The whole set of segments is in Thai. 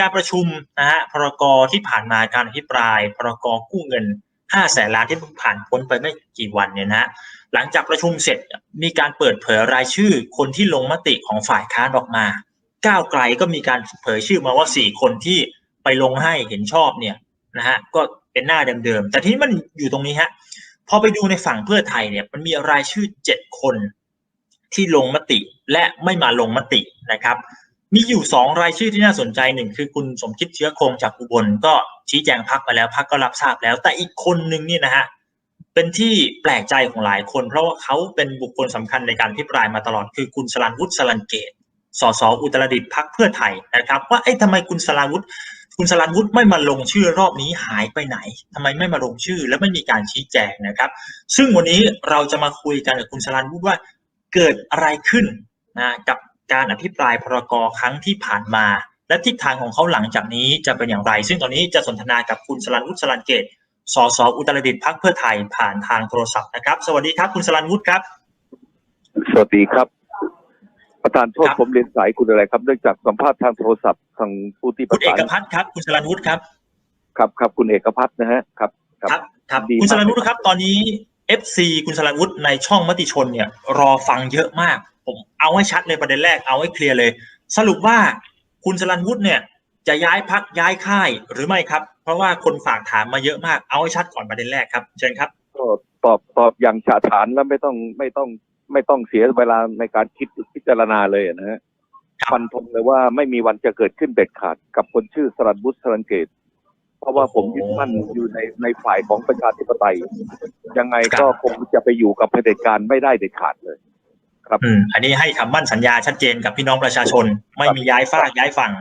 การประชุมนะฮะพรกที่ผ่านมาการอภิปราย พรกกู้เงิน5แสนล้านที่เพิ่งผ่านพ้นไปไม่กี่วันเนี่ยนะฮะหลังจากประชุมเสร็จมีการเปิดเผยรายชื่อคนที่ลงมติของฝ่ายค้านออกมา ก้าวไกลก็มีการเผยชื่อมาว่าสี่คนที่ไปลงให้เห็นชอบเนี่ยนะฮะก็เป็นหน้าเดิมๆแต่ที่มันอยู่ตรงนี้ฮะพอไปดูในฝั่งเพื่อไทยเนี่ยมันมีรายชื่อเจ็ดคนที่ลงมติและไม่มาลงมตินะครับ มีอยู่สองรายชื่อที่น่าสนใจหนึ่งคือคุณสมคิดเชื้อคงจากอุบลก็ชี้แจงพักไปแล้วพักก็รับทราบแล้ว แต่อีกคนหนึ่งนี่นะฮะเป็นที่แปลกใจของหลายคน เพราะว่าเขาเป็นบุคคลสำคัญในการพิปรายมาตลอดคือคุณสลันวุฒิสลันเกตสสอุตรดิตถ์พักเพื่อไทยนะครับ ว่าไอ้ทำไมคุณสลันวุฒิคุณสลันวุฒิไม่มาลงชื่อรอบนี้หายไปไหนทำไมไม่มาลงชื่อและไม่มีการชี้แจงนะครับ ซึ่งวันนี้เราจะมาคุยกันกับคุณสลันวุฒิว่าเกิดอะไรขึ้นนะกับ การอภิปรายพรกครั้งที่ผ่านมา และทิศทางของเขาหลังจากนี้จะเป็นอย่างไร ซึ่งตอนนี้จะสนทนากับคุณสลันวุฒิสลันเกตสสอุตรดิตถ์พักเพื่อไทยผ่านทางโทรศัพท์นะครับ สวัสดีครับคุณสลันวุฒิครับ สวัสดีครับ ประธานโทษครับผมเรียนสายคุณอะไรครับเนื่องจากสัมภาษณ์ทางโทรศัพท์ทางผู้ที่ปคุระณเอสานกพัฒน์ครับ คุณสลันวุฒิครับครับครับคุณเอกพัฒน์นะฮะครับครับครับดีมากคุณสลันวุฒิครับ ตอนนี้ FC คุณสลันวุฒิในช่องมติชนเนี่ย รอฟังเยอะมาก ผมเอาให้ชัดเลยประเด็นแรกเอาให้เคลียร์เลย สรุปว่าคุณสลันวุฒิเนี่ยจะย้ายพักย้ายค่ายหรือไม่ครับ เพราะว่าคนฝากถามมาเยอะมาก เอาให้ชัดก่อนประเด็นแรกครับ เชิญครับก็ตอบตอบอย่างฉาฐานแล้วไม่ต้องไม่ต้องไม่ต้องเสียเวลาในการคิดพิจารณาเลยนะฮะครับฟันธงเลยว่าไม่มีวันจะเกิดขึ้นเด็ดขาดกับคนชื่อสรันบุตรสรันเกต เพราะว่าผมยึดมั่นอยู่ในในฝ่ายของประชาธิปไตย ยังไงก็คงจะไปอยู่กับเผด็จการไม่ได้เด็ดขาดเลย ครับอืมอันนี้ให้คำมั่นสัญญาชัดเจนกับพี่น้องประชาชน ไม่มีย้ายฝากย้ายฝั่ง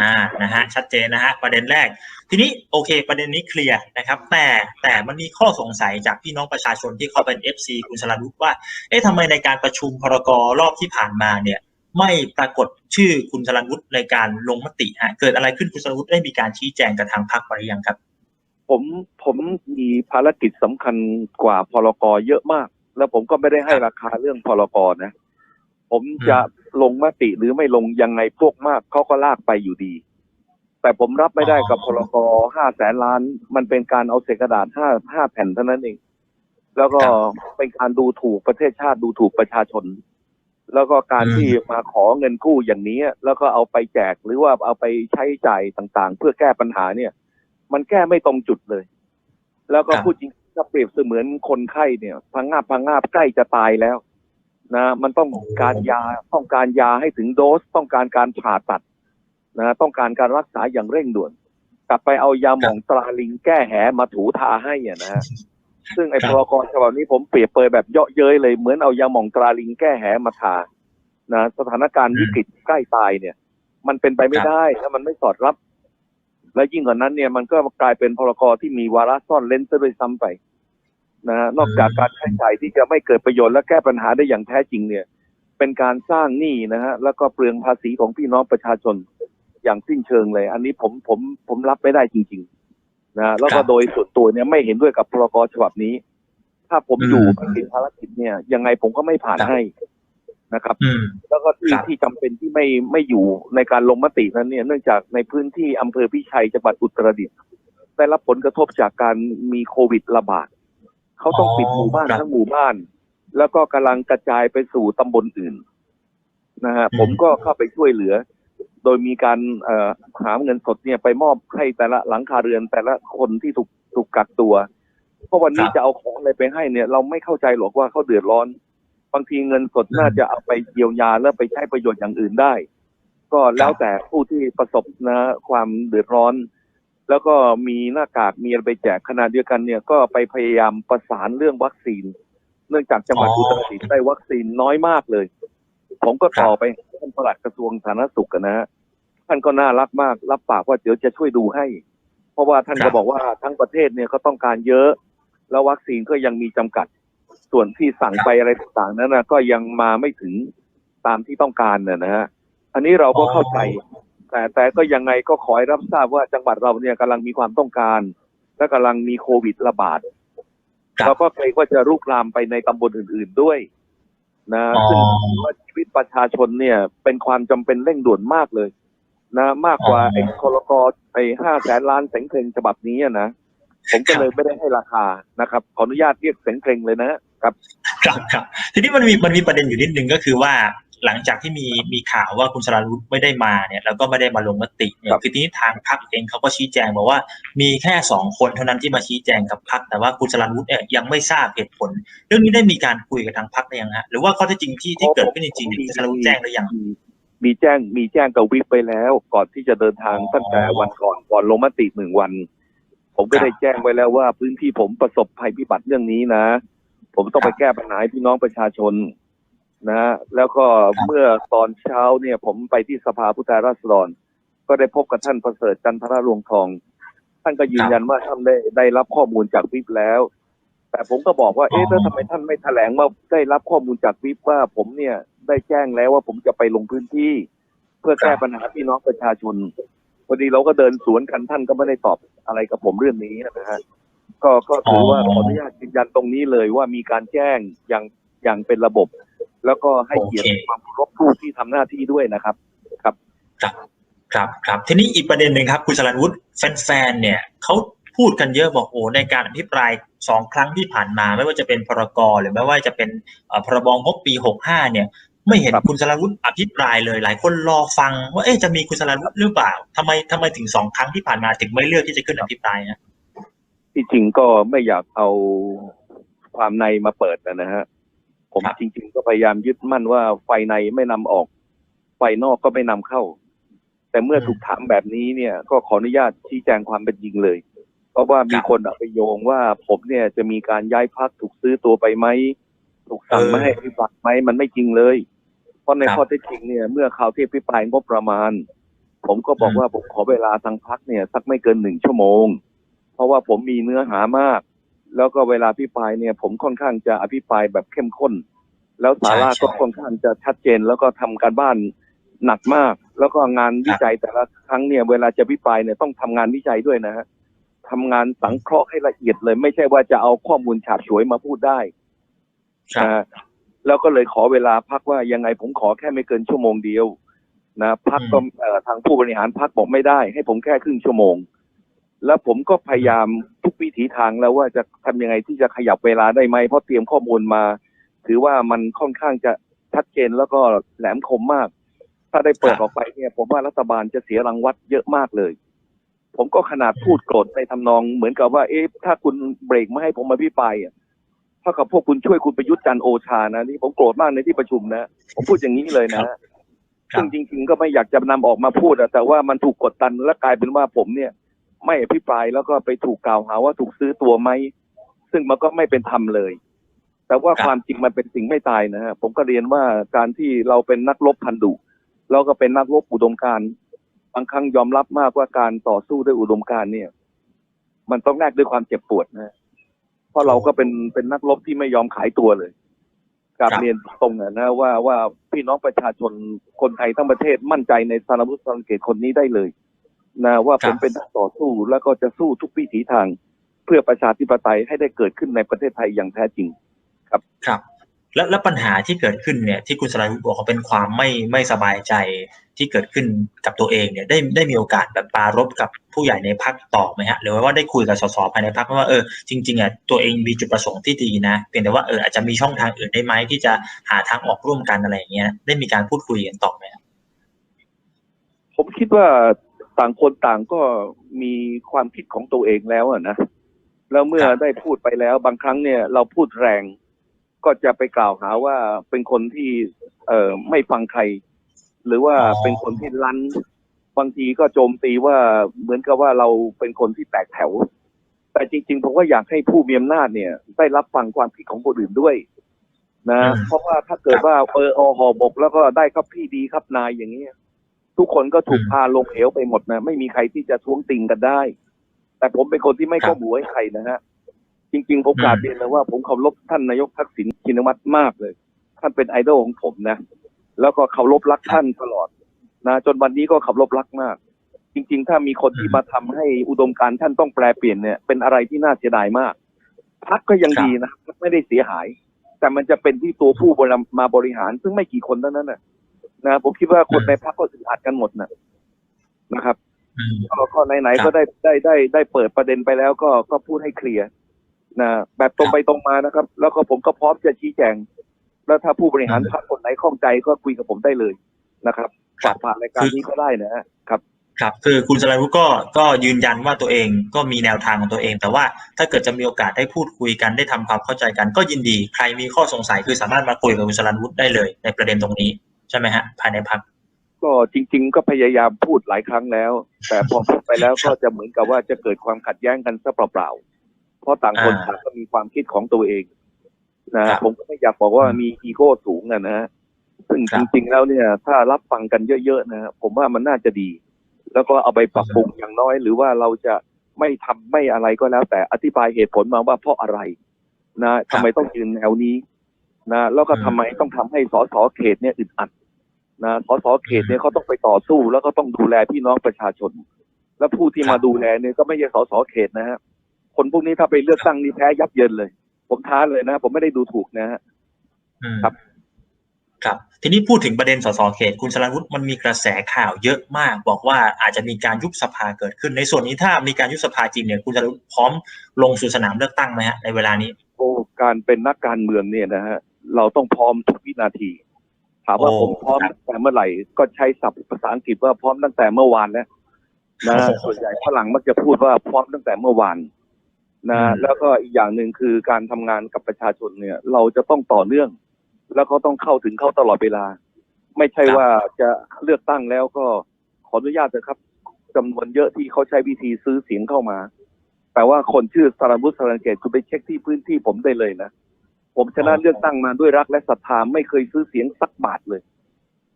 อ่านะฮะชัดเจนนะฮะประเด็นแรก ทีนี้โอเค ประเด็นนี้เคลียร์นะครับ แต่แต่มันมีข้อสงสัยจากพี่น้องประชาชนที่เขาเป็น FC คุณสราวุฒิว่าเอ๊ะทำไมในการประชุมพรกรอบที่ผ่านมาเนี่ย ไม่ปรากฏชื่อคุณสราวุฒิในการลงมติฮะเกิดอะไรขึ้นคุณสราวุฒิได้มีการชี้แจงกับทางพรรคไปหรือยังครับ ผมผมมีภารกิจสำคัญกว่าพรกเยอะมาก แล้วผมก็ไม่ได้ให้ราคาเรื่องพรกนะ ผมจะลงมติหรือไม่ลงยังไงพวกมากเขาก็ลากไปอยู่ดี แต่ผมรับไม่ได้กับพรกห้าแสนล้าน มันเป็นการเอาเศษกระดาษห้าห้าแผ่นเท่านั้นเอง แล้วก็ครับเป็นการดูถูกประเทศชาติดูถูกประชาชน แล้วก็การอืมที่มาขอเงินกู้อย่างนี้ แล้วก็เอาไปแจกหรือว่าเอาไปใช้จ่ายต่างๆ เพื่อแก้ปัญหาเนี่ย มันแก้ไม่ตรงจุดเลย แล้วก็ครับพูดจริง ก็เปรียบเสมือนคนไข้เนี่ยพังงาบพังงาบใกล้จะตายแล้ว นะ มันต้องการยาต้องการยาให้ถึงโดสต้องการการผ่าตัดนะต้องการการรักษาอย่างเร่งด่วน กลับไปเอายาหมองตราลิงแก้แหมาถูทาให้อะนะฮะซึ่งไอ้คพรับรกฉบับนี้ผมเปรียบเปรยแบบเยาะเย้ยเลยเหมือนเอายาหมองตราลิงแก้แหมาทานะสถานการณ์วิกฤตใกล้ตายเนี่ย มันเป็นไปไม่ได้ถ้ามันไม่สอดรับ และยิ่งกว่านั้นเนี่ยมันก็กลายเป็นพรกที่มีวาระซ่อนเล้นซะด้วยซ้ำไปนะฮะนอกจากการใช้จ่ายที่จะไม่เกิดประโยชน์และแก้ปัญหาได้อย่างแท้จริงเนี่ย เป็นการสร้างหนี้นะฮะแล้วก็เปลืองภาษีของพี่น้องประชาชนอย่างสิ้นเชิงเลย อันนี้ผมผมผมรับไม่ได้จริง ๆ นะแล้วครัก็บโดยส่วนตัวเนี่ยไม่เห็นด้วยกับพรกฉบับนี้ ถ้าผมอืมอยู่ปฏิบัติภารกิจเนี่ย ยังไงผมก็ไม่ผ่านครับให้ นะครับอืมแล้วก็ที่ครับที่จำเป็นที่ไม่ไม่อยู่ในการลงมตินั้นเนี่ย เนื่องจากในพื้นที่อำเภอพิชัยจังหวัดอุตรดิตถ์ได้รับผลกระทบจากการมีโควิดระบาดเขาต้องปิดหมู่บ้านครับทั้งหมู่บ้าน แล้วก็กำลังกระจายไปสู่ตำบลอื่นนะฮะอืมผมก็เข้าไปช่วยเหลือ โดยมีการเอ่อหาเงินสดเนี่ยไปมอบให้แต่ละหลังคาเรือนแต่ละคนที่ถูกถูกกักตัว เพราะวันนี้ครับจะเอาของอะไรไปให้เนี่ย เราไม่เข้าใจหรอกว่าเขาเดือดร้อน บางทีเงินสดอืมน่าจะเอาไปเยียวยาแล้วไปใช้ประโยชน์อย่างอื่นได้ ก็แล้วแต่ผู้ที่ประสบนะความเดือดร้อน แล้วก็มีหน้ากากมีอะไรไปแจกขณะเดียวกันเนี่ยก็ไปพยายามประสานเรื่องวัคซีน เนื่องจากจังหวัดอ๋ออุอุตรดิตถ์ได้วัคซีนน้อยมากเลย ผมก็ต่อไปท่านปลัดกระทรวงสาธารณสุขอะนะฮะท่านก็น่ารักมากรับปากว่าเดี๋ยวจะช่วยดูให้ เพราะว่าท่านครัก็บบอกว่าทั้งประเทศเนี่ยเขาต้องการเยอะ แล้ววัคซีนก็ยังมีจำกัด ส่วนที่สั่งไปอะไรต่างๆนั้นนะก็ยังมาไม่ถึงตามที่ต้องการน่ะนะฮะอันนี้เราก็เข้าใจ แต่แต่ก็ยังไงก็ขอให้รับทราบว่าจังหวัดเราเนี่ยกำลังมีความต้องการ และกำลังมีโควิดระบาดครับเราก็เกรงว่าจะลุกลามไปในตำบลอื่น ๆด้วยนะอ๋อซึ่งถือว่าชีวิตประชาชนเนี่ย เป็นความจำเป็นเร่งด่วนมากเลย นะ มากกว่าอ๋อไอ้คลกไอ้ห้าแสนล้านเสียงเพลงฉบับนี้อะนะผมก็เลยไม่ได้ให้ราคานะครับ ขออนุญาตเรียกเสียงเพลงเลยนะ ครับ ครับครับทีนี้มันมีมันมีประเด็นอยู่นิดนึงก็คือว่าหลังจากที่มีมีข่าวว่าคุณสราวุธไม่ได้มาเนี่ยแล้วก็ไม่ได้มาลงมติเนี่ยคือทีนี้ทางพรรคเองเขาก็ชี้แจงบอกว่ามีแค่สองคนเท่านั้นที่มาชี้แจงกับพรรคแต่ว่าคุณสราวุธเนี่ยยังไม่ทราบเหตุผล เรื่องนี้ได้มีการคุยกับทางพรรคหรือยังฮะหรือว่าข้อเท็จจริงที่ที่เกิดขึ้นจริงๆเนี่ยคุณสราวุธแจ้งหรือยังมีมีแจ้งมีแจ้งกับวิปไปแล้ว ก่อนที่จะเดินทางอ๋อตั้งแต่วันก่อนก่อนลงมติหนึ่งวัน ผมก็ครับได้แจ้งไว้แล้วว่า พื้นที่ผมประสบภัยพิบัติเรื่องนี้นะ ผมต้องครัไปบแก้ปัญหาให้พี่น้องประชาชนนะแล้วก็ครับเมื่อตอนเช้าเนี่ย ผมไปที่สภาผู้แทนราษฎร ก็ได้พบกับท่านประเสริฐจันทรรวงทอง ท่านก็ยืนยันว่าท่านได้ได้รับข้อมูลจากวิปแล้ว แต่ผมก็บอกว่า เอ๊ะอ๋อแล้วทำไมท่านไม่แถลงว่าได้รับข้อมูลจากวิปว่า ผมเนี่ยได้แจ้งแล้วว่าผมจะไปลงพื้นที่ เพื่อแก้ปัญหาพี่น้องประชาชนพอดีเราก็เดินสวนกันท่านก็ไม่ได้ตอบอะไรกับผมเรื่องนี้นะฮะ ก็ก็ถือว่าขออนุญาตยืนยันตรงนี้เลยว่ามีการแจ้งอย่างอย่างเป็นระบบ แล้วก็ให้เกียรติโอเคความเคารพผู้ที่ทำหน้าที่ด้วยนะครับครับครับครับทีนี้อีกประเด็นหนึ่งครับคุณสรันวุฒิแฟนๆเนี่ยเขาพูดกันเยอะบอกโอ้ในการอภิปรายสองครั้งที่ผ่านมา ไม่ว่าจะเป็นพรกหรือไม่ว่าจะเป็นเอ่อพรบงบปีหกห้าเนี่ย ไม่เห็นครับคุณสรันวุฒิอภิปรายเลย หลายคนรอฟังว่าเอ๊ะจะมีคุณสรันวุฒิหรือเปล่าทำไมทำไมถึงสองครั้งที่ผ่านมาถึงไม่เลือกที่จะขึ้นอภิปรายนะ ที่จริงก็ไม่อยากเอาความในมาเปิดนะฮะ ผมครับจริง ๆ ก็พยายามยึดมั่นว่าไฟในไม่นำออก ไฟนอกก็ไม่นำเข้า แต่เมื่อถูกถามแบบนี้เนี่ย ก็ขออนุญาตชี้แจงความเป็นจริงเลย เพราะว่ามีคนเอาไปโยงว่าผมเนี่ยจะมีการย้ายพักถูกซื้อตัวไปไหมถูกสั่งไม่ให้อภิปรายไหมมันไม่จริงเลย เพราะในครับข้อเท็จจริงเนี่ย เมื่อข่าวที่อภิปรายงบประมาณ ผมก็บอกอืมว่าผมขอเวลาทางพักเนี่ย สักไม่เกินหนึ่งชั่วโมง เพราะว่าผมมีเนื้อหามาก แล้วก็เวลาอภิปรายเนี่ย ผมค่อนข้างจะอภิปรายแบบเข้มข้น แล้วสาระก็ค่อนข้างจะชัดเจน แล้วก็ทำการบ้านหนักมาก แล้วก็งานวิจัยแต่ละครั้งเนี่ย เวลาจะอภิปรายเนี่ยต้องทำงานวิจัยด้วยนะฮะทำงานสังเคราะห์ให้ละเอียดเลย ไม่ใช่ว่าจะเอาข้อมูลฉาบฉวยมาพูดได้ครับนะแล้วก็เลยขอเวลาพักว่ายังไงผมขอแค่ไม่เกินชั่วโมงเดียว นะพักก็เอ่อทางผู้บริหารพักบอกไม่ได้ ให้ผมแค่ครึ่งชั่วโมง แล้วผมก็พยายามทุกวิถีทางแล้วว่าจะทำยังไงที่จะขยับเวลาได้ไหมเพราะเตรียมข้อมูลมา ถือว่ามันค่อนข้างจะชัดเจนแล้วก็แหลมคมมาก ถ้าได้เปิดครับออกไปเนี่ย ผมว่ารัฐบาลจะเสียรางวัลเยอะมากเลย ผมก็ขนาดพูดโกรธในทำนอง เหมือนกับว่า เอ๊ะถ้าคุณเบรกไม่ให้ผมมาพิปรายอะเท่ากับพวกคุณช่วยคุณประยุทธ์จันทร์โอชานะนี่ผมโกรธมากในที่ประชุมนะ ผมพูดอย่างนี้เลยนะครับซึ่งจริง ๆ ก็ไม่อยากจะนำออกมาพูดอะแต่ว่ามันถูกกดดันและกลายเป็นว่าผมเนี่ย ไม่อภิปรายแล้วก็ไปถูกกล่าวหาว่าถูกซื้อตัวไหมซึ่งมันก็ไม่เป็นธรรมเลย แต่ว่าครับความจริงมันเป็นสิ่งไม่ตายนะฮะผมก็เรียนว่าการที่เราเป็นนักรบพันดุเราก็เป็นนักรบอุดมการณ์บางครั้งยอมรับมากว่าการต่อสู้ด้วยอุดมการณ์เนี่ย มันต้องแลกด้วยความเจ็บปวดนะเพราะเราก็เป็นเป็นนักรบที่ไม่ยอมขายตัวเลยกราบครับเรียนตรงอะนะว่าว่าพี่น้องประชาชนคนไทยทั้งประเทศมั่นใจในสารวุฒิสังเกตคนนี้ได้เลย นะว่าผมเป็นนักต่อสู้แล้วก็จะสู้ทุกวิถีทาง เพื่อประชาธิปไตยให้ได้เกิดขึ้นในประเทศไทยอย่างแท้จริงครับแล้วแล้วปัญหาที่เกิดขึ้นเนี่ย ที่คุณสราวุฒิบอกว่าเป็นความไม่ไม่สบายใจที่เกิดขึ้นกับตัวเองเนี่ย ได้ได้มีโอกาสแบบปรารบกับผู้ใหญ่ในพักต่อไหมฮะหรือว่าได้คุยกับสสภายในพักว่าเออจริงๆอะตัวเองมีจุดประสงค์ที่ดีนะเพียงแต่ว่าเอออาจจะมีช่องทางอื่นได้ไหมที่จะหาทางออกร่วมกันอะไรอย่างเงี้ยได้มีการพูดคุยกันต่อไหมครับผมคิดว่า ต่างคนต่างก็มีความคิดของตัวเองแล้วอะนะแล้วเมื่อครับได้พูดไปแล้ว บางครั้งเนี่ย เราพูดแรง ก็จะไปกล่าวหาว่าเป็นคนที่ เอ่อไม่ฟังใคร หรือว่าอ๋อเป็นคนที่ลันบางทีก็โจมตีว่าเหมือนกับว่าเราเป็นคนที่แตกแถว แต่จริงๆผมก็อยากให้ผู้มีอำนาจเนี่ย ได้รับฟังความคิดของคนอื่นด้วย นะอืมเพราะว่าถ้าเกิดว่าเอออหอบกแล้วก็ได้ครับพี่ดีครับนายอย่างนี้ย ทุกคนก็ถูกอืมพาลงเหวไปหมดนะ ไม่มีใครที่จะท้วงติงกันได้ แต่ผมเป็นคนที่ไม่ครับข้อมูให้ใครนะฮะ จริง ๆ ผมกราบอืมเรียนเลยว่าผมเคารพท่านนายกทักษิณชินวัตรมากเลย ท่านเป็นไอดอลของผมนะ แล้วก็เคารพรักท่านตลอดนะ จนวันนี้ก็เคารพรักมาก จริง ๆ ถ้ามีคนที่มาทำให้อุดมการณ์ท่านต้องแปลเปลี่ยนเนี่ย เป็นอะไรที่น่าเสียดายมากพักก็ยังครับดีนะไม่ได้เสียหาย แต่มันจะเป็นที่ตัวผู้บริมาบริหาร ซึ่งไม่กี่คนเท่านั้นนะ นะผมคิดว่าคนในพักก็อึดอัดกันหมดนะนะครับอืมก็ก็ไหนครับๆก็ได้ได้ได้ได้เปิดประเด็นไปแล้วก็ก็พูดให้เคลียร์นะแบบตรงครับไปตรงมานะครับ แล้วก็ผมก็พร้อมจะชี้แจง แล้วถ้าผู้บริหารอืมพรรคคนไหนข้องใจก็คุยกับผมได้เลยนะครับครับผ่านรายการคือนี้ก็ได้นะฮะครับครับคือคุณสราวุธก็ก็ยืนยันว่าตัวเองก็มีแนวทางของตัวเอง แต่ว่าถ้าเกิดจะมีโอกาสได้พูดคุยกันได้ทำความเข้าใจกันก็ยินดี ใครมีข้อสงสัยคือสามารถมาคุยกับคุณสราวุธได้เลย ในประเด็นตรงนี้ ใช่ไหมฮะ ภายในพักก็จริง ๆ ก็พยายามพูดหลายครั้งแล้ว แต่พอพูดไปแล้วก็จะเหมือนกับว่าจะเกิดความขัดแย้งกันซะเปล่าๆเพราะต่างคนอ่าต่างก็มีความคิดของตัวเองนะครับผมก็ไม่อยากบอกว่ามีอีโก้สูงอะนะฮะซึ่งครัจบริงๆแล้วเนี่ย ถ้ารับฟังกันเยอะๆนะผมว่ามันน่าจะดี แล้วก็เอาไปปรับปรุงอย่างน้อย หรือว่าเราจะไม่ทำไม่อะไรก็แล้ว แต่อธิบายเหตุผลมาว่าเพราะอะไร นะทำไมต้องยืนแนวนี้ นะแล้วก็อืมทำไมต้องทำให้สสเขตเนี่ยอึดอัดนะสสเขตเนี่ยเขาต้องไปต่อสู้แล้วก็ต้องดูแลพี่น้องประชาชน และผู้ที่ครับมาดูแลเนี่ยก็ไม่ใช่สสเขตนะฮะคนพวกนี้ถ้าไปเลือกตั้งนี่แพ้ยับเยินเลย ผมท้าเลยนะ ผมไม่ได้ดูถูกนะฮะอืมครับ ครับ ทีนี้พูดถึงประเด็นสสเขต คุณสราวุธมันมีกระแสข่าวเยอะมาก บอกว่าอาจจะมีการยุบสภาเกิดขึ้นในส่วนนี้ถ้ามีการยุบสภาจริงเนี่ยคุณสราวุธพร้อมลงสู่สนามเลือกตั้งไหมฮะในเวลานี้โอ้การเป็นนักการเมืองเนี่ยนะฮะ เราต้องพร้อมทุกวินาที ถามว่าโอ้ผมพร้อมครับตั้งแต่เมื่อไหร่ ก็ใช้ศัพท์ภาษาอังกฤษว่าพร้อมตั้งแต่เมื่อวานแล้วนะโอ้โหส่วนใหญ่ฝรั่งมักจะพูดว่าพร้อมตั้งแต่เมื่อวานนะอืมแล้วก็อีกอย่างหนึ่งคือการทำงานกับประชาชนเนี่ย เราจะต้องต่อเนื่อง แล้วก็ต้องเข้าถึงเขาตลอดเวลา ไม่ใช่ว่าจะเลือกตั้งแล้วก็ขออนุญาตนะครับจำนวนเยอะที่เขาใช้วิธีซื้อเสียงเข้ามา แต่ว่าคนชื่อสารวุฒิสารเกตคุณไปเช็คที่พื้นที่ผมได้เลยนะ ผมชนะอ๋อเลือกตั้งมาด้วยรักและศรัทธาไม่เคยซื้อเสียงสักบาทเลย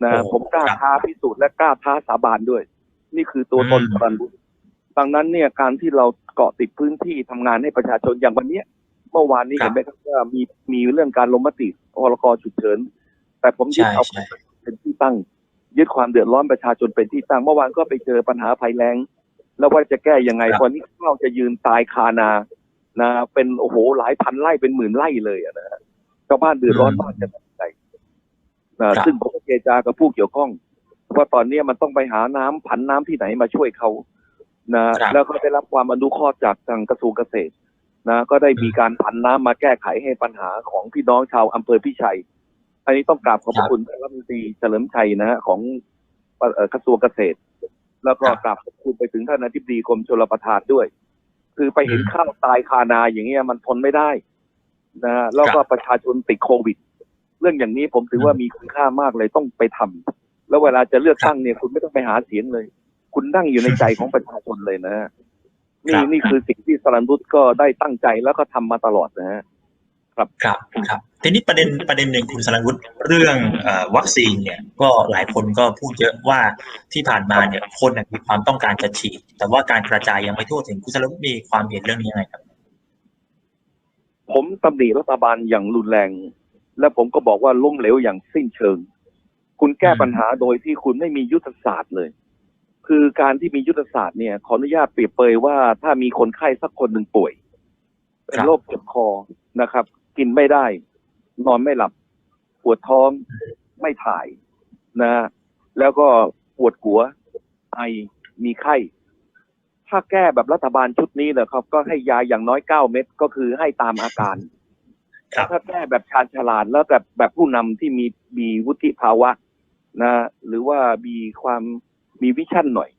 นะโอ้ผมกล้าครับท้าพิสูจน์และกล้าท้าสาบานด้วย นี่คือตัวตนอืมสารวุฒิดังนั้นเนี่ยการที่เราเกาะติดพื้นที่ทำงานให้ประชาชนอย่างวันเนี้ย เมื่อวานนี้ครับเห็นไหมครับว่ามีมีเรื่องการลงมติพรกฉุกเฉิน แต่ผมยึดใช่เอาใช่เป็นที่ตั้ง ยึดความเดือดร้อนประชาชนเป็นที่ตั้ง เมื่อวานก็ไปเจอปัญหาภัยแล้ง แล้วว่าจะแก้ยังไงครับวันนี้ข้าวจะยืนตายคานา นะเป็นโอ้โหหลายพันไร่เป็นหมื่นไร่เลยอะนะฮะชาวบ้านเดือดร้อนมากจะทำใจนะครับซึ่งผมก็เจรจากับผู้เกี่ยวข้องว่าตอนนี้มันต้องไปหาน้ำผันน้ำที่ไหนมาช่วยเขานะครับแล้วก็ได้รับความอนุเคราะห์จากทางกระทรวงเกษตรนะก็ได้มีการผันน้ำมาแก้ไขให้ปัญหาของพี่น้องชาวอำเภอพิชัย อันนี้ต้องกราบขอบพครัระบคุณท่านรัฐมนตรีเฉลิมชัยนะฮะของเอ่อกระทรวงเกษตร แล้วก็ครับกราบขอบคุณไปถึงท่านอธิบดีกรมชลประทานด้วย คือไปเห็นอืมข้าวตายคานาอย่างเงี้ยมันทนไม่ได้นะฮะแล้วก็ครับประชาชนติดโควิด เรื่องอย่างนี้ผมถือว่าอืมมีคุณค่ามากเลยต้องไปทำแล้วเวลาจะเลือกตั้งเนี่ย คุณไม่ต้องไปหาเสียงเลย คุณนั่งอยู่ในใจของประชาชนเลยนะฮะครันี่บนี่คือสิ่งที่สรันรุตก็ได้ตั้งใจแล้วก็ทำมาตลอดนะฮะ ครับครับทีนี้ประเด็นประเด็นหนึ่งคุณสราวุธเรื่องเอ่อวัคซีนเนี่ยก็หลายคนก็พูดเยอะว่าที่ผ่านมาเนี่ยคนน่ะมีความต้องการจะฉีด แต่ว่าการกระจายยังไม่ทั่วถึงคุณสราวุธมีความเห็นเรื่องนี้ยังไงครับ ผมตำหนิรัฐบาลอย่างรุนแรง และผมก็บอกว่าล้มเหลวอย่างสิ้นเชิง คุณแก้อืมปัญหาโดยที่คุณไม่มียุทธศาสตร์เลย คือการที่มียุทธศาสตร์เนี่ยขออนุญาตเปรียบเปรยว่าถ้ามีคนไข้สักคนหนึ่งป่วยเป็นโรคเจ็บคอนะครับ กินไม่ได้ นอนไม่หลับ ปวดท้องไม่ถ่ายนะ แล้วก็ปวดหัว ไอมีไข้ ถ้าแก้แบบรัฐบาลชุดนี้นะครับ ก็ให้ยาอย่างน้อยเก้าเม็ดก็คือให้ตามอาการครับถ้าแก้แบบชาญฉลาดแล้วแบบแบบผู้นำที่มีมีวุฒิภาวะนะ หรือว่ามีความมีวิชั่นหน่อย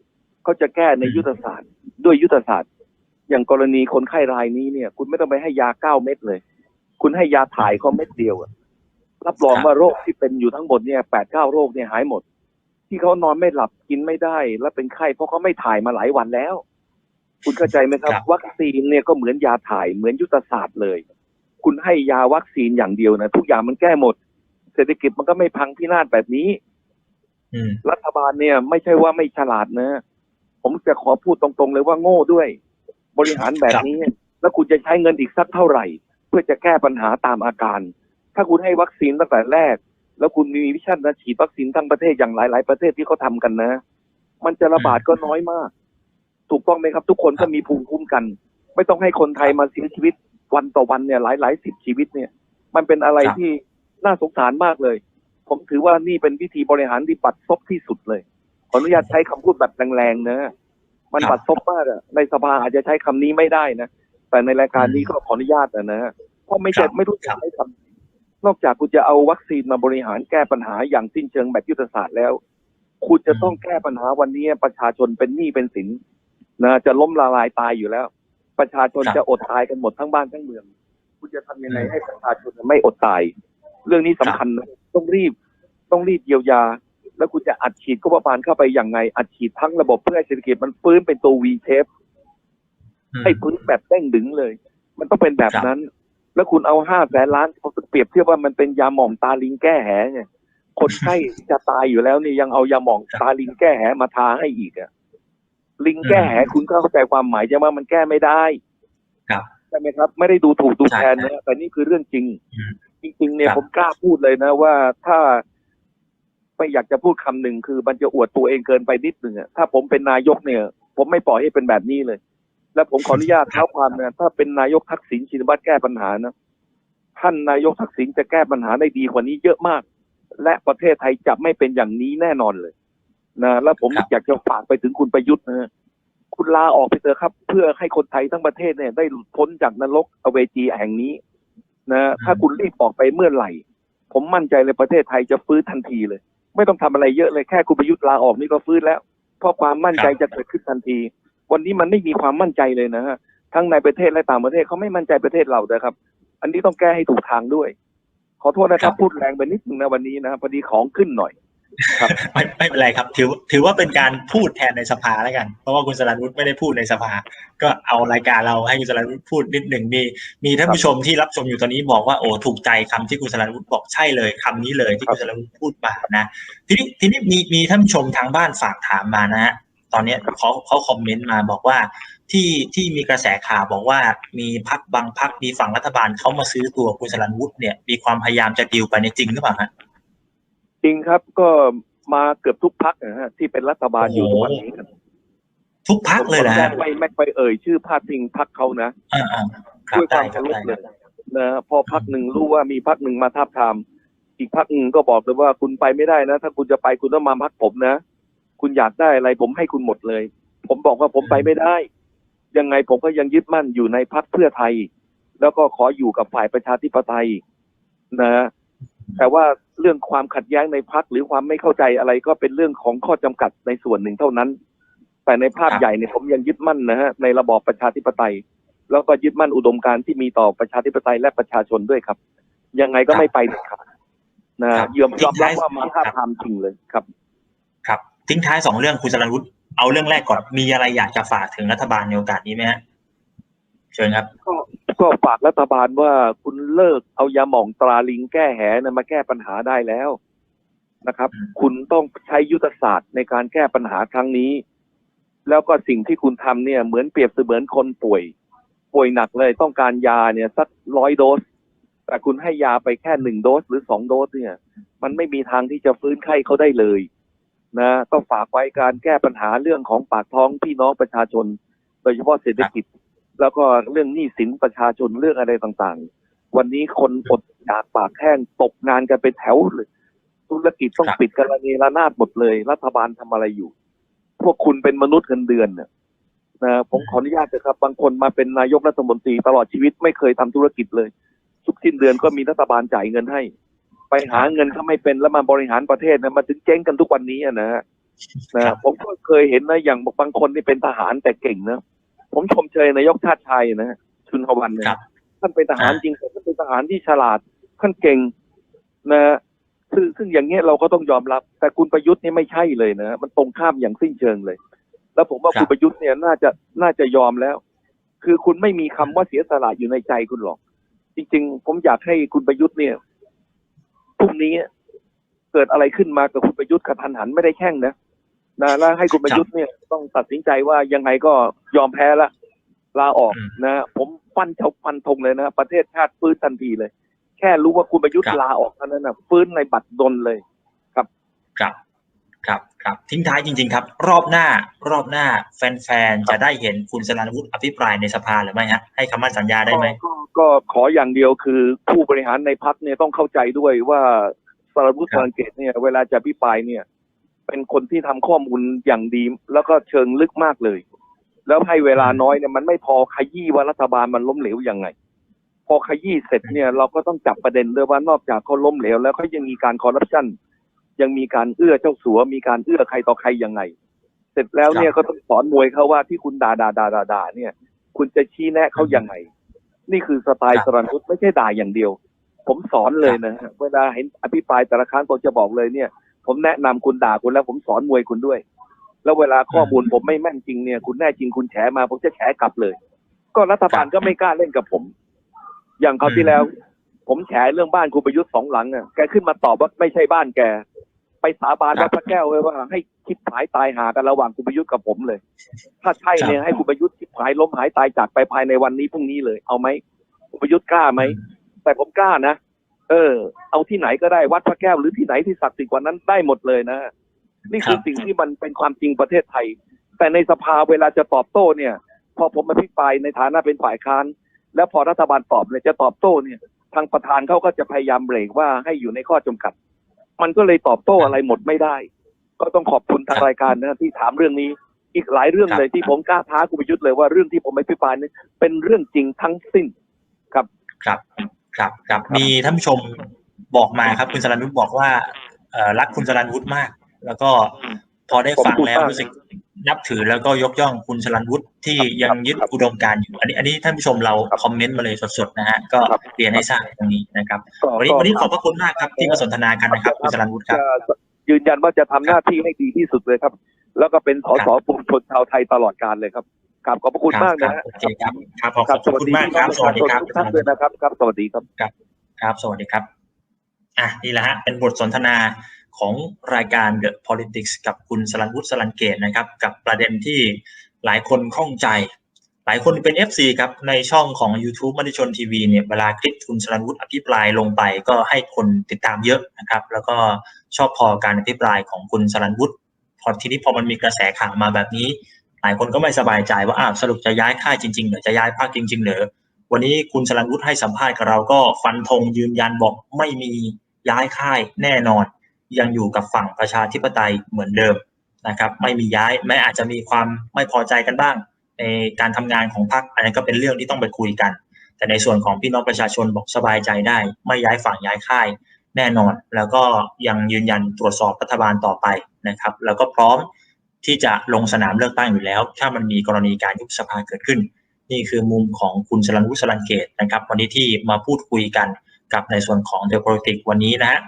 ก็จะแก้ในอืมยุทธศาสตร์ ด้วยยุทธศาสตร์ อย่างกรณีคนไข้รายนี้เนี่ย คุณไม่ต้องไปให้ยาเก้าเม็ดเลย คุณให้ยาถ่ายเขาเม็ดเดียวอะรับรองครับว่าโรคที่เป็นอยู่ทั้งหมดเนี่ยแปดเก้าโรคเนี่ยหายหมด ที่เขานอนไม่หลับกินไม่ได้ และเป็นไข้เพราะเขาไม่ถ่ายมาหลายวันแล้ว คุณเข้าใจไหมครับครับวัคซีนเนี่ยก็เหมือนยาถ่ายเหมือนยุทธศาสตร์เลย คุณให้ยาวัคซีนอย่างเดียวนะทุกอย่างมันแก้หมด เศรษฐกิจมันก็ไม่พังพินาศแบบนี้อืมรัฐบาลเนี่ย ไม่ใช่ว่าไม่ฉลาดนะ ผมจะขอพูดตรงๆเลยว่าโง่ด้วย บริหารแบบนี้ แล้วคุณจะใช้เงินอีกสักเท่าไหร่ เพื่อจะแก้ปัญหาตามอาการ ถ้าคุณให้วัคซีนตั้งแต่แรก แล้วคุณมีวิชั่นนะฉีดวัคซีนทั้งประเทศอย่างหลายๆ ประเทศที่เขาทำกันนะ มันจะระบาดก็น้อยมาก ถูกต้องไหมครับ ทุกคนก็มีภูมิคุ้มกัน ไม่ต้องให้คนไทยมาเสียชีวิตวันต่อวันเนี่ยหลายหลายๆสิบชีวิตเนี่ย มันเป็นอะไรครับที่น่าสงสารมากเลย ผมถือว่านี่เป็นวิธีบริหารที่ปัดซบที่สุดเลยขออนุญาตใช้คำพูดแบบแรงๆนะมันครับปัดซบมากอะในสภาอาจจะใช้คำนี้ไม่ได้นะ แต่ในรายการนี้ก็ขออนุญาตอะนะเพราะไม่ครัใช่บไม่รู้ครัจะบใช้คำนอกจากคุณจะเอาวัคซีนมาบริหารแก้ปัญหาอย่างสิ้นเชิงแบบยุทธศาสตร์แล้ว คุณจะต้องแก้ปัญหาวันนี้ประชาชนเป็นหนี้เป็นสินนะจะล้มละลายตายอยู่แล้ว ประชาชนครับจะอดตายกันหมดทั้งบ้านทั้งเมือง คุณจะทำยังไงอืมให้ประชาชนไม่อดตาย เรื่องนี้สำคัญนะต้องรีบต้องรีบเยียวยา แล้วคุณจะอัดฉีดก็ประมาณเข้าไปอย่างไงอัดฉีดทั้งระบบเพื่อให้เศรษฐกิจมันฟื้นเป็นตัว V shape อืม ให้ฟื้นแบบเด้งดึงเลย มันต้องเป็นแบบนั้น แล้วคุณเอาห้าแสนล้านเขาเปรียบเทียบว่ามันเป็นยาหม่องตาลิงแก้แหไงคนไข้จะตายอยู่แล้วนี่ยังเอายาหม่องตาลิงแก้แหมาทาให้อีกอะลิงแก้แหคุณก็เข้าใจความหมายใช่ไหมมันแก้ไม่ได้ครับใช่ไหมครับ ไม่ได้ดูถูกดูใช่แคลนนะแต่นี่คือเรื่องจริงอืมจริง ๆ เนี่ยครับผมกล้าพูดเลยนะ ว่าถ้าไม่อยากจะพูดคำหนึ่งคือมันจะอวดตัวเองเกินไปนิดหนึ่งอะถ้าผมเป็นนายกเนี่ย ผมไม่ปล่อยให้เป็นแบบนี้เลย และผมขออนุญาตเท้าความนะถ้าเป็นนายกทักษิณชินวัตรแก้ปัญหานะท่านนายกทักษิณจะแก้ปัญหาได้ดีกว่านี้เยอะมาก และประเทศไทยจะไม่เป็นอย่างนี้แน่นอนเลยนะแล้วผมครับอยากจะฝากไปถึงคุณประยุทธ์นะคุณลาออกไปเถอะครับ เพื่อให้คนไทยทั้งประเทศเนี่ยได้หลุดพ้นจากนรกอเวจีแห่งนี้นะถ้าคุณรีบออกไปเมื่อไหร่ ผมมั่นใจเลยประเทศไทยจะฟื้นทันทีเลย ไม่ต้องทำอะไรเยอะเลยแค่คุณประยุทธ์ลาออกนี่ก็ฟื้นแล้ว เพราะความมั่นใจครับจะเกิดขึ้นทันที วันนี้มันไม่มีความมั่นใจเลยนะฮะทั้งในประเทศและต่างประเทศเขาไม่มั่นใจประเทศเรานะครับ อันนี้ต้องแก้ให้ถูกทางด้วย ขอโทษนะคครัรับบพูดแรงไปนิดนึงนะวันนี้นะพอดีของขึ้นหน่อยไม่ไม่เป็นไรครับ ถือถือว่าเป็นการพูดแทนในสภาแล้วกัน เพราะว่าคุณสรันวุฒิไม่ได้พูดในสภา ก็เอารายการเราให้คุณสรันวุฒิพูดนิดหนึ่งมีมีท่านผู้ชมที่รับชมอยู่ตอนนี้บอกว่าโอ้ถูกใจคำที่คุณสรันวุฒิบอกใช่เลยคำนี้เลยที่คุณสรันวุฒิพูดมานะทีนี้ทีนี้มีมีท่านผู้ชมทางบ้านฝากถามมานะฮะ ตอนเนี้ยเขาเขาคอมเมนต์มาบอกว่าที่ที่มีกระแสข่าวบอกว่ามีพักบางพักมีฝั่งรัฐบาลเขามาซื้อตัวคุณสรันวุฒิเนี่ยมีความพยายามจะดีลไปในยจริงหรือเปล่าฮะจริงครับก็มาเกือบทุกพักนะฮะที่เป็นรัฐบาลอยู่โอ้ทุกโหวันนี้ครับทุกพักเลยนะฮะไม่ไม่ไปเอ่ยชื่อพาดพิงพักเขานะอ่าอ่าครับด้วยคได้วามครัเคาบรพได้เลครับยนะพอพักหนึ่งรู้ว่ามีพักหนึ่งมาทับทามอีกพักหนึ่งก็บอกเลยว่าคุณไปไม่ได้นะ ถ้าคุณจะไปคุณต้องมาพักผมนะ คุณอยากได้อะไร ผมให้คุณหมดเลย ผมบอกว่าผมไปไม่ได้ ยังไงผมก็ยังยึดมั่นอยู่ในพักเพื่อไทย แล้วก็ขออยู่กับฝ่ายประชาธิปไตยนะแต่ว่าเรื่องความขัดแย้งในพักหรือความไม่เข้าใจอะไรก็เป็นเรื่องของข้อจำกัดในส่วนหนึ่งเท่านั้น แต่ในภาพครับใหญ่เนี่ยผมยังยึดมั่นนะฮะในระบอบประชาธิปไตย แล้วก็ยึดมั่นอุดมการณ์ที่มีต่อประชาธิปไตยและประชาชนด้วยครับ ยังไงก็ไม่ไปเด็ดขาดนะครับยอมยอมรับว่ามาท้าบทามจริงเลยครับครับ ทิ้งท้ายสองเรื่องคุณสรันวุฒิเอาเรื่องแรกก่อนมีอะไรอยากจะฝากถึงรัฐบาลในโอกาสนี้ไหมฮะเชิญครับ ก็ก็ฝากรัฐบาลว่าคุณเลิกเอายาหม่องตราลิงแก้แหนะมาแก้ปัญหาได้แล้วนะครับอืมคุณต้องใช้ยุทธศาสตร์ในการแก้ปัญหาครั้งนี้ แล้วก็สิ่งที่คุณทำเนี่ย เหมือนเปรียบเสมือนคนป่วย ป่วยหนักเลยต้องการยาเนี่ย สักร้อยโดส แต่คุณให้ยาไปแค่หนึ่งโดสหรือสองโดสเนี่ย มันไม่มีทางที่จะฟื้นไข้เขาได้เลย นะต้องฝากไว้การแก้ปัญหาเรื่องของปากท้องพี่น้องประชาชน โดยเฉพาะเศรษฐกิจ แล้วก็เรื่องหนี้สินประชาชนเรื่องอะไรต่างๆ วันนี้คนอดอยากปากแห้งตกงานกันเป็นแถวเลยธุรกิจต้องครับปิดกันระเนระนาดหมดเลย รัฐบาลทำอะไรอยู่ พวกคุณเป็นมนุษย์เงินเดือนเนี่ยนะผมขออนุญาตนะครับ บางคนมาเป็นนายกรัฐมนตรีตลอดชีวิตไม่เคยทำธุรกิจเลย ทุกสิ้นเดือนก็มีรัฐบาลจ่ายเงินให้ ไปหาเงินก็ไม่เป็นแล้วมาบริหารประเทศนะมาถึงเจ๊งกันทุกวันนี้อะนะฮะนะผมก็เคยเห็นนะอย่างบางคนที่เป็นทหารแต่เก่งนะผมชมเชยนายกชาติชัยนะฮะชุนทวันเนี่ยครับท่านเป็นทหารอ่าจริงแต่ท่านเป็นทหารที่ฉลาดท่านเก่งนะฮะซึ่งซึ่งอย่างเงี้ยเราก็ต้องยอมรับ แต่คุณประยุทธ์เนี่ยไม่ใช่เลยนะฮะมันตรงข้ามอย่างสิ้นเชิงเลย แล้วผมว่าครับคุณประยุทธ์เนี่ยน่าจะน่าจะยอมแล้ว คือคุณไม่มีคำว่าเสียสละอยู่ในใจคุณหรอก จริง ๆ ผมอยากให้คุณประยุทธ์เนี่ย พรุ่งนี้เกิดอะไรขึ้นมากับคุณประยุทธ์กระทันหันไม่ได้แข่งนะนะแล้วให้คุณประยุทธ์เนี่ยต้องตัดสินใจว่ายังไงก็ยอมแพ้ละลาออกอืมนะผมฟันเฉาฟันธงเลยนะประเทศชาติฟื้นทันทีเลย แค่รู้ว่าคุณประยุทธ์ครับลาออกเท่านั้นนะฟื้นในบัตรดลเลยครับครับ ครับทิ้งท้ายจริง ๆ ครับ รอบหน้ารอบหน้าแฟนๆจะได้เห็นคุณสรันวุฒิอภิปรายในสภาหรือไม่ฮะให้คำมั่นสัญญาได้ไหมก็ก็ขออย่างเดียวคือผู้บริหารในพักเนี่ยต้องเข้าใจด้วยว่าสารวุฒิครับสรังเกตเนี่ยเวลาจะพิปรายเนี่ยไปเป็นคนที่ทำข้อมูลอย่างดี แล้วก็เชิงลึกมากเลย แล้วให้เวลาน้อยเนี่ยมันไม่พอขยี้ว่ารัฐบาลมันล้มเหลวยังไง พอขยี้เสร็จเนี่ยเราก็ต้องจับประเด็นด้วยว่านอกจากเขาล้มเหลวแล้วเขายังมีการคอร์รัปชัน ยังมีการเอื้อเจ้าสัวมีการเอื้อใครต่อใครยังไง เสร็จแล้วเนี่ยก็ต้องสอนมวยเขาว่าที่คุณด่าด่าด่าด่าด่าเนี่ย คุณจะชี้แนะเขายังไง นี่คือสไตล์ครับสรันวุฒิไม่ใช่ด่าอย่างเดียว ผมสอนเลยนะฮะเวลาเห็นอภิปรายแต่ละครั้งผมจะบอกเลยเนี่ย ผมแนะนำคุณด่าคุณแล้วผมสอนมวยคุณด้วย แล้วเวลาข้อมูลผมไม่แม่นจริงเนี่ย คุณแน่จริงคุณแฉมา ผมจะแฉกลับเลย ก็รัฐบาลก็ไม่กล้าเล่นกับผม อย่างคราวที่แล้ว ผมแฉเรื่องบ้านคุณประยุทธ์สองหลังอะแกขึ้นมาตอบว่าไม่ใช่บ้านแก ไปสาบานครัว่าบพระแก้วไว้ว่าให้คิดหายตายหากันระหว่างคุณประยุทธ์กับผมเลย ถ้าใช่เนี่ยให้คุณประยุทธ์คิดหายล้มหายตายจากไปภายในวันนี้พรุ่งนี้เลย เอาไหมคุณประยุทธ์กล้าไหมแต่ผมกล้านะเออ เอาที่ไหนก็ได้วัดพระแก้วหรือที่ไหนที่ศักดิ์สิทธิ์กว่านั้นได้หมดเลยนะนี่คือครับสิ่งที่มันเป็นความจริงประเทศไทย แต่ในสภาเวลาจะตอบโต้เนี่ย พอผมมาพิปรายในฐานะเป็นฝ่ายค้าน แล้วพอรัฐบาลตอบเนี่ยจะตอบโต้เนี่ย ทางประธานเขาก็จะพยายามเบรกว่าให้อยู่ในข้อจำกัด มันก็เลยตอบโต้อะไรหมดไม่ได้ ก็ต้องขอบคุณทางรายการนะที่ถามเรื่องนี้ อีกหลายเรื่องเลยที่ผมกล้าท้าคุณประยุทธ์เลยว่าเรื่องที่ผมไม่พิปรายเนี่ยเป็นเรื่องจริงทั้งสิ้นครับ ครับ ครับ มีท่านผู้ชมบอกมาครับ คุณสรันวุฒิบอกว่าเอ่อรักคุณสรันวุฒิมาก แล้วก็พอได้ฟังแล้วรู้สึก นับถือแล้วก็ยกย่องคุณสรันวุฒิที่ยังยึดอุดมการณ์อยู่ อันนี้ อันนี้ท่านผู้ชมเราคอมเมนต์มาเลยสดๆนะฮะก็เรียนให้ทราบตรงนี้นะครับก็วันนี้ก็วันนี้ขอบพระคุณมากครับที่มาสนทนากันนะครับคุณสรันวุฒิครับจะยืนยันว่าจะทำหน้าที่ให้ดีที่สุดเลยครับ แล้วก็เป็นสสปวงชนชาวไทยตลอดกาลเลยครับครับขอบพระคุณมากนะฮะโอเคครับครับขอบขอบคุณมากครับ สวัสดีครับทุกท่านด้วยนะครับ ครับ สวัสดีครับ ครับ สวัสดีครับ อะ นี่แหละฮะ เป็นบทสนทนา ของรายการ The Politics กับคุณสลันวุฒิสลันเกตนะครับ กับประเด็นที่หลายคนข้องใจ หลายคนเป็น FC ครับในช่องของ YouTube มติชนทีวีเนี่ยเวลาคลิปคุณสลันวุฒิอภิปรายลงไปก็ให้คนติดตามเยอะนะครับ แล้วก็ชอบพอการอภิปรายของคุณสลันวุฒิพอทีนี้พอมันมีกระแสข่าวมาแบบนี้ หลายคนก็ไม่สบายใจว่าอ้าวสรุปจะย้ายค่ายจริงๆหรือจะย้ายภาคจริง ๆ หรือวันนี้คุณสรันวุฒิให้สัมภาษณ์กับเราก็ฟันธงยืนยันบอกไม่มีย้ายค่ายแน่นอน ยังอยู่กับฝั่งประชาธิปไตยเหมือนเดิมนะครับ ไม่มีย้ายแม้อาจจะมีความไม่พอใจกันบ้าง ในการทำงานของพรรคอันนี้นก็เป็นเรื่องที่ต้องไปคุยกัน แต่ในส่วนของพี่น้องประชาชนบอกสบายใจได้ ไม่ย้ายฝั่งย้ายค่ายแน่นอน แล้วก็ยังยืนยันตรวจสอบรัฐบาลต่อไปนะครับ แล้วก็พร้อมที่จะลงสนามเลือกตั้งอยู่แล้ว ถ้ามันมีกรณีการยุบสภาเกิดขึ้น นี่คือมุมของคุณสรันวุฒิสรันเกตนะครับ วันนี้ที่มาพูดคุยกันกับในส่วนของเดลโ o ลิติกวันนี้นะฮะ